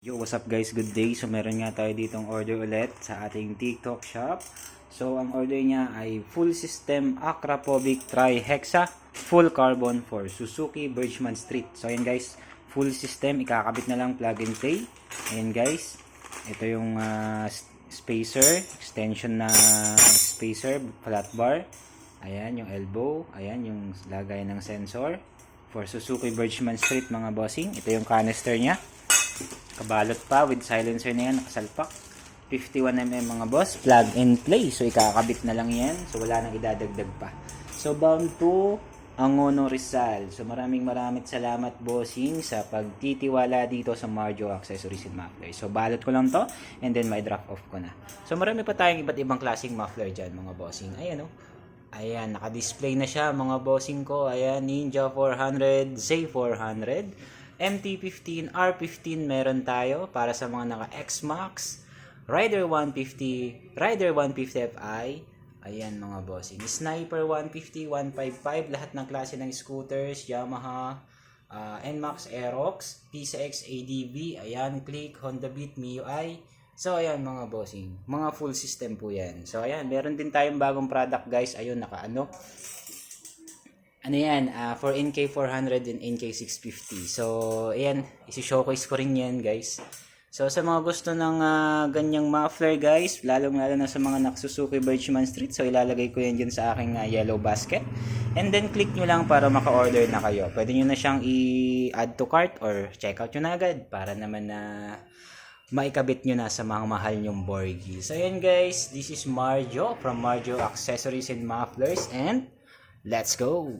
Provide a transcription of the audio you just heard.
Yo, what's up guys? Good day. So meron nga tayo ditong order ulit sa ating TikTok shop. So ang order niya ay full system Acrapovic Tri-Hexa full carbon for Suzuki Birchman Street. So ayan guys, full system ikakabit na lang plug and play. Ayan guys. Ito yung s- spacer, extension na spacer, flat bar. Ayan yung elbow, ayan yung lagay ng sensor for Suzuki Birchman Street mga bossing. Ito yung canister niya. Kabalot pa with silencer na yan, nakasalpak. 51mm mga boss, plug and play. So ikakabit na lang yan. So wala nang idadagdag pa. So bound to Angono Rizal. So maraming maraming salamat bossing sa pagtitiwala dito sa Marjo Accessories and Muffler. So balot ko lang to and then may drop off ko na. So marami pa tayong iba't ibang klaseng muffler dyan mga bossing. Ayan oh. Ayan, naka-display na siya mga bossing ko. Ayan, Ninja 400, Z400. MT-15, R-15 meron tayo para sa mga naka X-Max, Rider 150, Rider 150 Fi, ayan mga bossing, Sniper 150, 155, lahat ng klase ng scooters, Yamaha, ah, NMAX Aerox, PCX ADV, ayan, Click, Honda Beat, MIUI, So, ayan mga bossing. Mga full system po yan. So, ayan. Meron din tayong bagong product guys. Ayun, naka ano ano yan, ah, for NK400 and NK650. So, ayan, isi-showcase ko rin yan, guys. So, sa mga gusto ng ah, ganyang muffler, guys, lalong-lalo na sa mga nakasusuki Birchman Street, so ilalagay ko yan dyan sa aking ah, yellow basket. And then, click nyo lang para maka-order na kayo. Pwede nyo na siyang i-add to cart or check out nyo na agad para naman na maikabit nyo na sa mga mahal nyong Borgie. So, ayan guys, this is Marjo from Marjo Accessories and Mufflers and let's go!